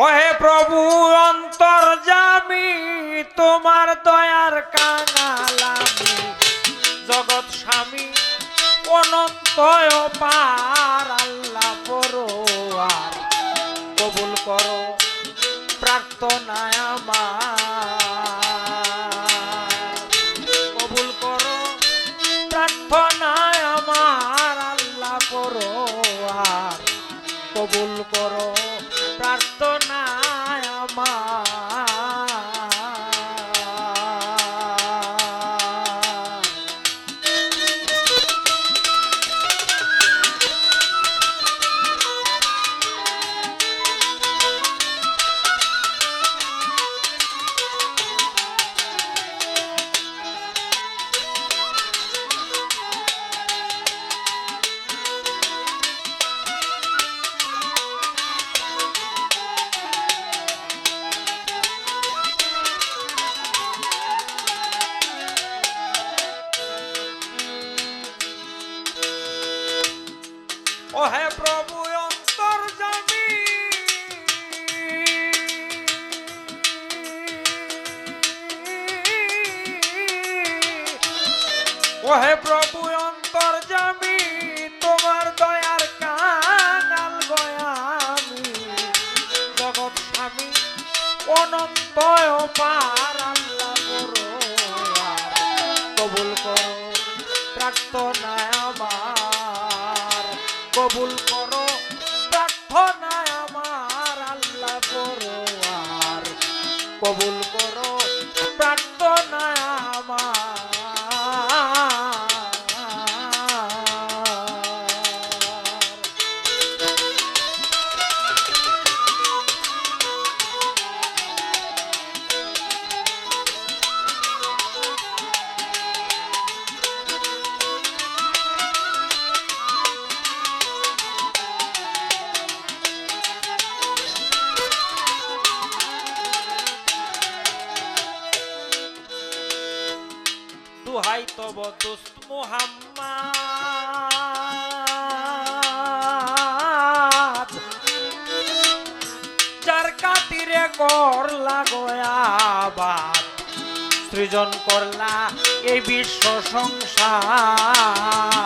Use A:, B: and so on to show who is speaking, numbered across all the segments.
A: ওহে প্রভু, অন্তর জামি, তোমার দয়ার কাঙালামি জগৎ স্বামী, অনন্তয় পার, আল্লাহ পরোয়ার। কবুল করো, প্রার্থনায় আমার। ও হে প্রভু অন্তর জামি ও হে প্রভু অন্তর জামি তোমার দয়ার কাঙাল গয়ামি জগৎ স্বামী অনন্ত পার আল্লাহ বড় কবুল করো প্রার্থনা আমার কবুল করো। প্রার্থনা আমার আল্লাহ করো আর কবুল করো। দুহাই তব দোস্ত মুহাম্মদ। যার কাতিরে করলা গয়াবাদ সৃজন করলা এই বিশ্ব সংসার।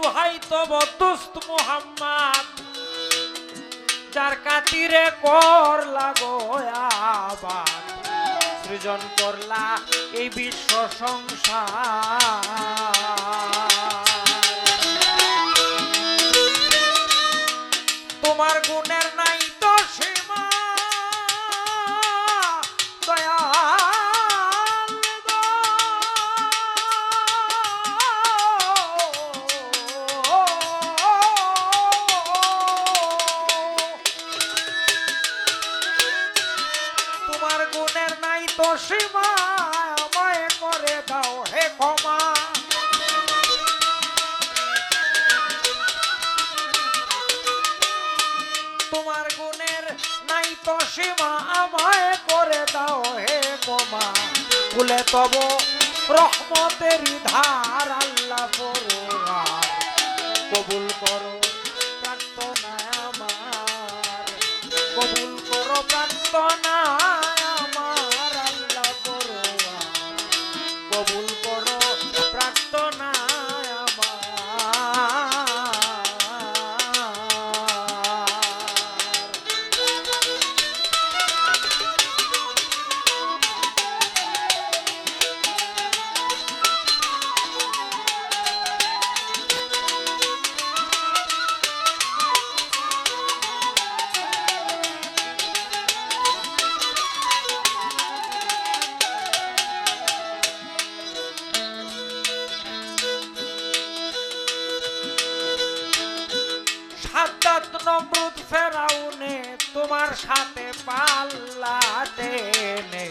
A: দুহাই তব দুস্ত মোহাম্মদ যার কাতিরে কর লাগো আবার সৃজন করলা এই বিশ্ব সংসার। তোমার গুণের নাই তো সীমা, আমায় করে দাও হে ক্ষমা। তোমার গুণের নাই তো সীমা, আমায় করে দাও হে গোমা কুলে তব রহমতের ধার আল্লাহ পরোয়ার কবুল করো প্রার্থনা আমার। কবুল করো প্রার্থনা নমরুদ ফেরাউনে তোমার সাথে পাল্লা টেনে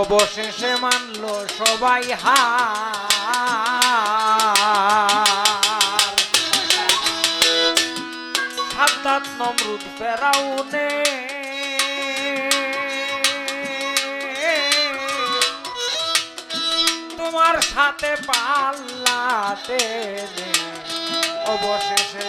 A: অবশেষে মানলো সবাই হার। সাদ্দাত নমরুদ ফেরাউনে তোমার সাথে পাল্লাতে নে। অবশেষে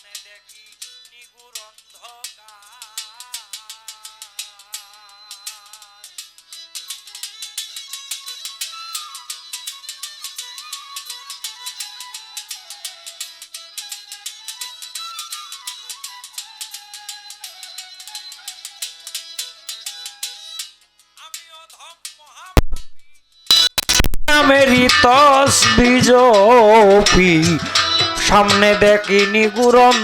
A: সামনে দেখি নিগুর অন্ধকার। আমি মহাপাপী। নামেরই তসবিজপি সামনে দেখিনি গুরন্ধকার।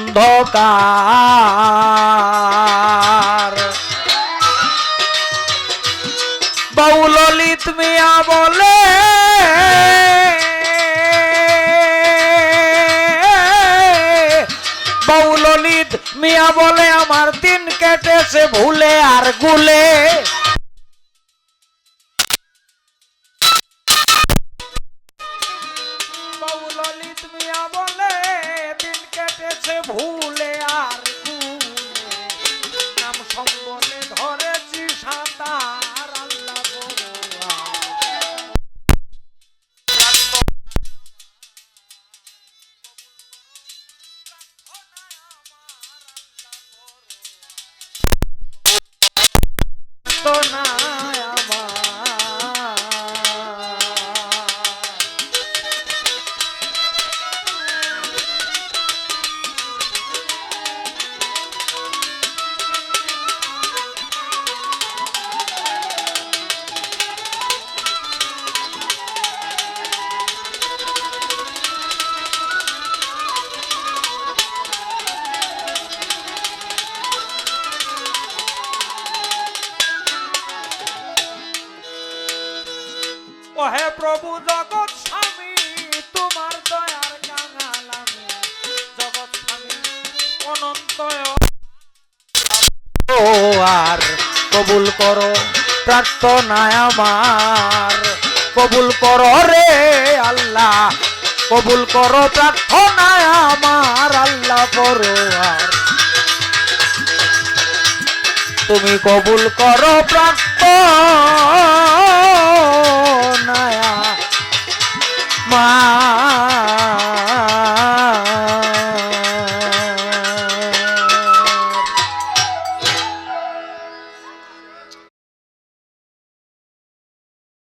A: বাউলিত মিয়া বলে বাউলিত মিয়া বলে, আমার দিন কেটেছে ভুলে আর গুলে। আর কবুল করো, প্রার্থনায় আমার। কবুল করো রে আল্লাহ, কবুল করো প্রার্থনায় আমার আল্লাহ করো আর তুমি কবুল করো প্রার্থনায়া